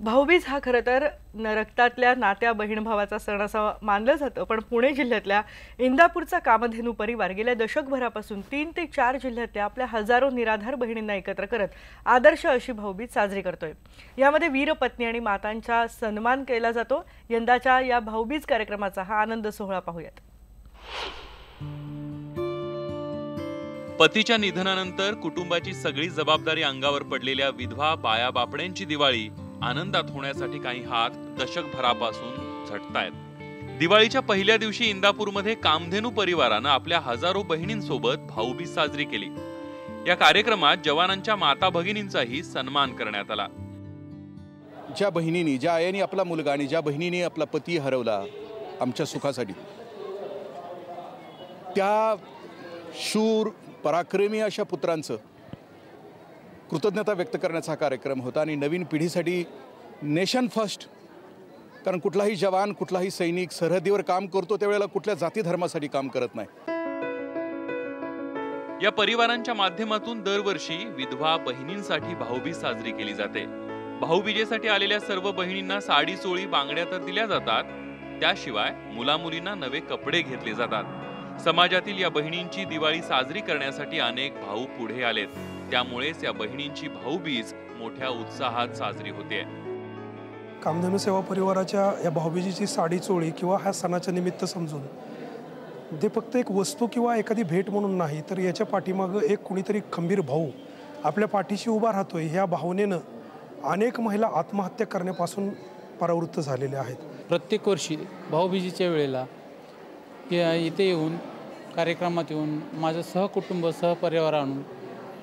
भाऊबीज हा खरं तर रक्तातल्या नात्या बहीण भावाचा सण असं मानलं जातं. पण पुणे जिल्ह्यातल्या इंदापूरचा कामधेनू परिवार गेल्या दशकभरापासून तीन ते चार जिल्ह्यातल्या आपल्या हजारो निराधार बहिणींना एकत्र करत आदर्श अशी भाऊबीज साजरी करतोय. यामध्ये वीरपत्नी आणि मातांचा सन्मान केला जातो. यंदाच्या या भाऊबीज कार्यक्रमाचा हा आनंद सोहळा पाहूयात. पतीच्या निधनानंतर कुटुंबाची सगळी जबाबदारी अंगावर पडलेल्या विधवा बाया बापड्यांची दिवाळी आनंदात होण्यासाठी काही हात दशकभरापासून झटतायत. दिवाळीच्या पहिल्या दिवशी इंदापूरमध्ये कामधेनू परिवारानं आपल्या हजारो बहिणींसोबत भाऊबीज साजरी केली. या कार्यक्रमात जवानांच्या माता भगिनींचाही सन्मान करण्यात आला. ज्या बहिणींनी ज्या आयाने आपला मुलगा आणि ज्या बहिणीने आपला पती हरवला आमच्या सुखासाठी त्या शूर पराक्रमी अशा पुत्रांचं कृतज्ञता व्यक्त करण्याचा हा कार्यक्रम होता आणि नवीन पिढीसाठी नेशन फर्स्ट. कारण कुठलाही जवान कुठलाही सैनिक सरहद्दीवर काम करतो त्यावेळेला कुठल्या जाती धर्मासाठी काम करत नाही. या परिवारांच्या माध्यमातून दरवर्षी विधवा बहिणींसाठी भाऊबीज साजरी केली जाते. भाऊबीजेसाठी आलेल्या सर्व बहिणींना साडी चोळी बांगड्या तर दिल्या जातात. त्याशिवाय मुलामुलींना नवे कपडे घेतले जातात. समाजातील या बहिणींची दिवाळी साजरी करण्यासाठी अनेक भाऊ पुढे आलेत. त्यामुळेच या बहिणींची भाऊबीज मोठ्या उत्साहात साजरी होते. कामधेनू सेवा परिवाराच्या या भाऊबीजेची साडी चोळी किंवा ह्या सणाच्या निमित्त समजून ते फक्त एक वस्तू किंवा एखादी भेट म्हणून नाही तर याच्या पाठीमागं एक कुणीतरी खंबीर भाऊ आपल्या पाठीशी उभा राहतोय ह्या भावनेनं अनेक महिला आत्महत्या करण्यापासून परावृत्त झालेल्या आहेत. प्रत्येक वर्षी भाऊबीजेच्या वेळेला या इथे येऊन कार्यक्रमात येऊन माझं सहकुटुंब सहपरिवार आणून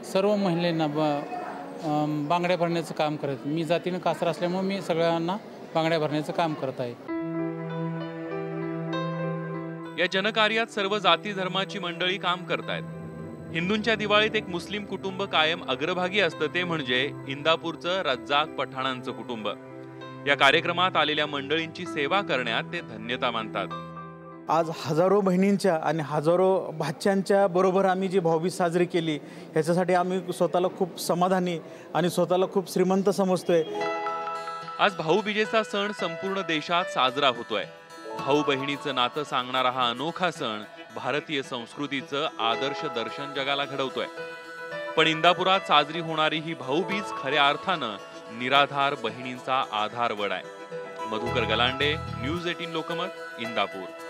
सर्व महिलांना ब बांगड्या भरण्याचं काम करत मी जातीनं कासर असल्यामुळे मी सगळ्यांना बांगड्या भरण्याचं काम करत आहे. या जनकार्यात सर्व जाती धर्माची मंडळी काम करतायत. हिंदूंच्या दिवाळीत एक मुस्लिम कुटुंब कायम अग्रभागी असतं ते म्हणजे इंदापूरचं रज्जाक पठाणांचं कुटुंब. या कार्यक्रमात आलेल्या मंडळींची सेवा करण्यात ते धन्यता मानतात. आज हजारो बहिणींच्या आणि हजारो भाच्यांच्या बरोबर आम्ही जी भाऊबीज साजरी केली ह्याच्यासाठी आम्ही स्वतःला खूप समाधानी आणि स्वतःला खूप श्रीमंत समजतोय. आज भाऊबीजेचा सण संपूर्ण देशात साजरा होतोय. भाऊ बहिणीचं नातं सांगणारा हा अनोखा सण भारतीय संस्कृतीचं आदर्श दर्शन जगाला घडवतोय. पण इंदापुरात साजरी होणारी ही भाऊबीज खऱ्या अर्थानं निराधार बहिणींचा आधार वड आहे. Madhukar Galande news eighteen Lokmat Indapur.